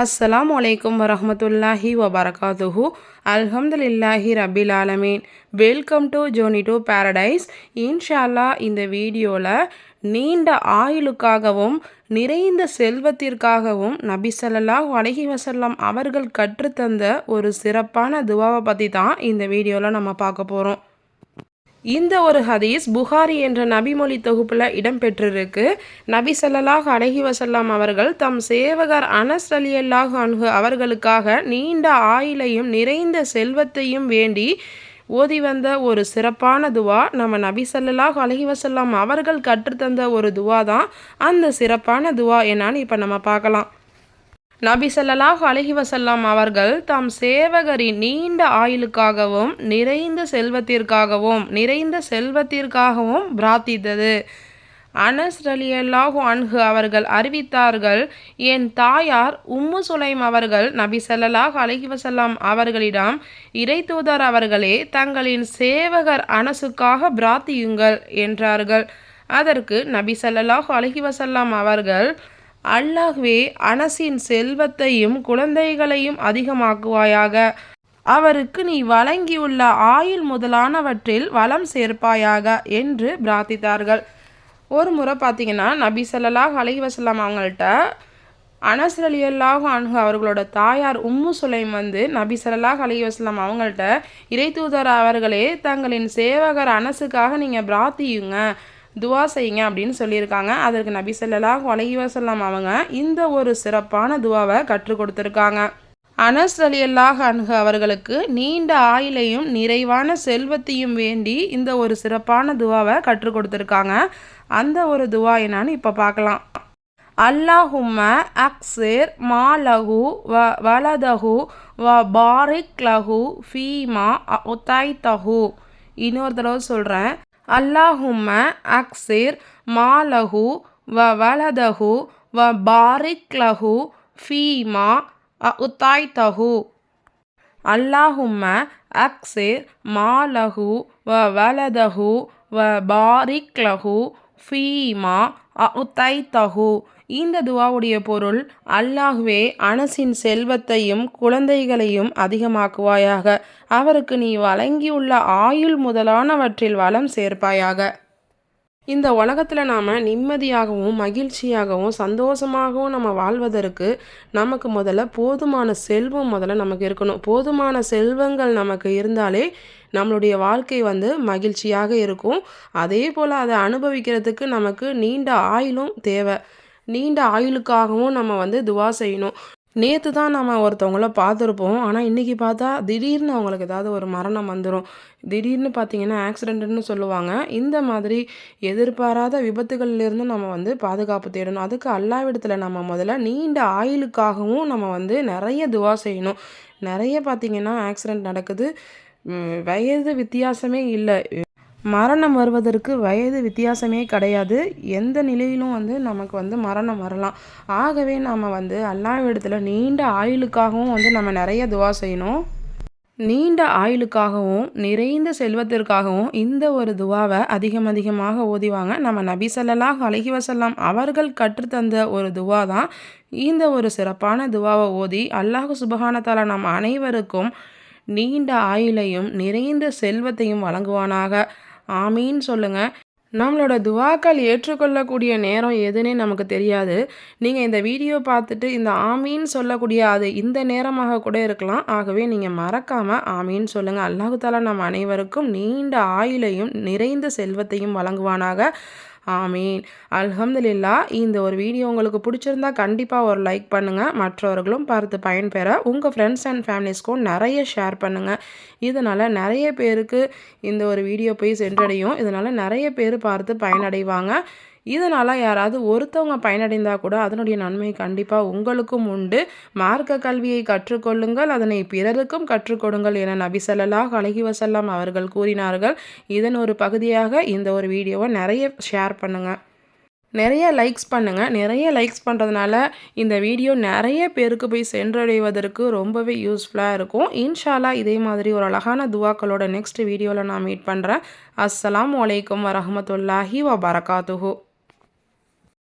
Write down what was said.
அஸ்ஸலாம் வலைக்கம் வரமத்துல்லாஹி வபரகாத்துஹு அல்ஹம்துலில்லாஹி ரபில் ஆலமீன் welcome to journey to paradise இன்ஷால்லா இந்த வீடியோவில் நீண்ட ஆயுளுக்காகவும் நிறைந்த செல்வத்திற்காகவும் நபி சல்லாஹ் அலஹி வசல்லாம் அவர்கள் கற்றுத்தந்த ஒரு சிறப்பான துவாவை பற்றி தான் இந்த வீடியோவில் நம்ம பார்க்க போகிறோம் இந்த ஒரு ஹதீஸ் புகாரி என்ற நபிமொழி தொகுப்பில் இடம்பெற்றிருக்கு. நபி சல்லாஹ் அலஹி வசல்லாம் அவர்கள் தம் சேவகர் அனஸ் அலி அல்லாஹ் அன்ஹு அவர்களுக்காக நீண்ட ஆயிலையும் நிறைந்த செல்வத்தையும் வேண்டி ஓதி வந்த ஒரு சிறப்பான துவா நம்ம நபி சல்லாஹ் அலஹி வசல்லாம் அவர்கள் கற்றுத்தந்த ஒரு துவா தான். அந்த சிறப்பான துவா என்னான்னு இப்போ நம்ம பார்க்கலாம். நபி சல்லாஹ் அலஹி வசல்லாம் அவர்கள் தாம் சேவகரின் நீண்ட ஆயுளுக்காகவும் நிறைந்த செல்வத்திற்காகவும் நிறைந்த செல்வத்திற்காகவும் பிரார்த்தித்தது. அனஸ் அலியல்லாஹு அன்ஹு அவர்கள் அறிவித்தார்கள் என் தாயார் உம்மு சுலைம் அவர்கள் நபி சல்லாஹ் அலஹி வசல்லாம் அவர்களிடம் இறை தூதர் அவர்களே தங்களின் சேவகர் அனசுக்காக பிரார்த்தியுங்கள் என்றார்கள். அதற்கு நபி சல்லாஹ் அலஹி வசல்லாம் அவர்கள் அல்லாஹ்வே அனசின் செல்வத்தையும் குழந்தைகளையும் அதிகமாக்குவாயாக. அவருக்கு நீ வழங்கியுள்ள ஆயுள் முதலானவற்றில் வளம் சேர்ப்பாயாக என்று பிரார்த்தித்தார்கள். ஒரு முறை பார்த்தீங்கன்னா நபி சல்லாஹ் அலஹி அவங்கள்ட்ட அனஸ் அலி அல்லாஹ் அன்ஹு அவர்களோட தாயார் உம்மு சுலைம் வந்து நபி சல்லாஹ் அலி வஸ்லாம் அவங்கள்ட்ட இறை தூதர் அவர்களே தங்களின் சேவகர் அனசுக்காக நீங்கள் பிரார்த்தியுங்க. துவா செய்யுங்க அப்படின்னு சொல்லியிருக்காங்க. அதற்கு நபி சொல்லலாஹ் கொலகி வசல்லாம் அவங்க இந்த ஒரு சிறப்பான துவாவை கற்றுக் கொடுத்துருக்காங்க. அனஸ் அலி அல்லாஹ் அன்ஹு அவர்களுக்கு நீண்ட ஆயிலையும் நிறைவான செல்வத்தையும் வேண்டி இந்த ஒரு சிறப்பான துவாவை கற்றுக் கொடுத்துருக்காங்க. அந்த ஒரு துவா என்னான்னு இப்போ பார்க்கலாம். அல்லாஹும்ம அக்சிர் மாலஹு வ வலதஹு வ பாரிக் லஹு ஃபீமா உத்தாய் தஹு இன்னொரு தடவை சொல்கிறேன் அல்லாஹும அக்சிர் மாலஹு வ வலதஹு வ பாரிக் லஹு ஃபீமா உத்தாய் தஹு அல்லாஹும்ம அக்சிர் மாலஹு வ வலதஹு வ பாரிக் லஹு ஃபீமா அவுத்தை தகு. இந்த துவாவுடைய பொருள் அல்லாஹ்வே அனசின் செல்வத்தையும் குழந்தைகளையும் அதிகமாக்குவாயாக. அவருக்கு நீ வழங்கியுள்ள ஆயுள் முதலானவற்றில் வளம் சேர்ப்பாயாக. இந்த உலகத்தில் நாம் நிம்மதியாகவும் மகிழ்ச்சியாகவும் சந்தோஷமாகவும் நம்ம வாழ்வதற்கு நமக்கு முதல்ல போதுமான செல்வம் முதல்ல நமக்கு இருக்கணும். போதுமான செல்வங்கள் நமக்கு இருந்தாலே நம்மளுடைய வாழ்க்கை வந்து மகிழ்ச்சியாக இருக்கும். அதே போல் அதை அனுபவிக்கிறதுக்கு நமக்கு நீண்ட ஆயுளும் தேவை. நீண்ட ஆயுளுக்காகவும் நம்ம வந்து துவா செய்யணும். நேற்று தான் நம்ம ஒருத்தவங்கள பார்த்துருப்போம். ஆனால் இன்றைக்கி பார்த்தா திடீர்னு அவங்களுக்கு ஏதாவது ஒரு மரணம் வந்துடும் திடீர்னு பார்த்தீங்கன்னா ஆக்சிடென்ட்னு சொல்லுவாங்க. இந்த மாதிரி எதிர்பாராத விபத்துகள்லேருந்து நம்ம வந்து பாதுகாப்பு தேடணும். அதுக்கு அல்லாவிடத்தில் நம்ம முதல்ல நீண்ட ஆயுளுக்காகவும் நம்ம வந்து நிறைய துவா செய்யணும். நிறைய பார்த்திங்கன்னா ஆக்சிடெண்ட் நடக்குது. வயது வித்தியாசமே இல்லை. மரணம் வருவதற்கு வயது வித்தியாசமே கிடையாது. எந்த நிலையிலும் வந்து நமக்கு வந்து மரணம் வரலாம். ஆகவே நாம் வந்து அல்லாவிடத்தில் நீண்ட ஆயுளுக்காகவும் வந்து நம்ம நிறைய துவா செய்யணும். நீண்ட ஆயுளுக்காகவும் நிறைந்த செல்வத்திற்காகவும் இந்த ஒரு துவாவை அதிகம் அதிகமாக ஓதிவாங்க நம்ம நபி சல்லாஹ் அலஹி வசல்லாம் அவர்கள் கற்றுத்தந்த ஒரு துவா தான் இந்த ஒரு சிறப்பான துவாவை ஓதி அல்லாஹு சுபகானத்தால் நம் அனைவருக்கும் நீண்ட ஆயுளையும் நிறைந்த செல்வத்தையும் வழங்குவானாக. ஆமீன்னு சொல்லுங்கள் நம்மளோட துவாக்கள் ஏற்றுக்கொள்ளக்கூடிய நேரம் எதுன்னே நமக்கு தெரியாது. நீங்கள் இந்த வீடியோ பார்த்துட்டு இந்த ஆமின்னு சொல்லக்கூடிய அது இந்த நேரமாக கூட இருக்கலாம். ஆகவே நீங்கள் மறக்காமல் ஆமீன் சொல்லுங்கள் அல்லாஹு தாலா நம் அனைவருக்கும் நீண்ட ஆயுளையும் நிறைந்த செல்வத்தையும் வழங்குவானாக. ஆமீன். அல்ஹம்துலில்லா இந்த ஒரு வீடியோ உங்களுக்கு பிடிச்சிருந்தா கண்டிப்பாக ஒரு லைக் பண்ணுங்கள் மற்றவர்களும் பார்த்து பயன்பெற உங்கள் ஃப்ரெண்ட்ஸ் அண்ட் ஃபேமிலிஸ்க்கும் நிறைய ஷேர் பண்ணுங்கள் இதனால் நிறைய பேருக்கு இந்த ஒரு வீடியோ போய் சென்றடையும். இதனால் நிறைய பேர் பார்த்து பயனடைவாங்க. இதனால் யாராவது ஒருத்தவங்க பயனடைந்தால் கூட அதனுடைய நன்மை கண்டிப்பாக உங்களுக்கும் உண்டு. மார்க்க கல்வியை கற்றுக்கொள்ளுங்கள் அதனை பிறருக்கும் கற்றுக்கொடுங்கள் என நபி சல்லாஹ் அலஹி வசல்லாம் அவர்கள் கூறினார்கள். இதன் ஒரு பகுதியாக இந்த ஒரு வீடியோவை நிறைய ஷேர் பண்ணுங்கள் நிறைய லைக்ஸ் பண்ணுங்கள் நிறைய லைக்ஸ் பண்ணுறதுனால இந்த வீடியோ நிறைய பேருக்கு போய் சென்றடைவதற்கு ரொம்பவே யூஸ்ஃபுல்லாக இருக்கும். இன்ஷாலா இதே மாதிரி ஒரு அழகான துவாக்களோட நெக்ஸ்ட் வீடியோவில் நான் மீட் பண்ணுறேன் அஸ்லாம் வலைக்கம் வரமத்துல்லாஹி வபரகாத்துஹூ.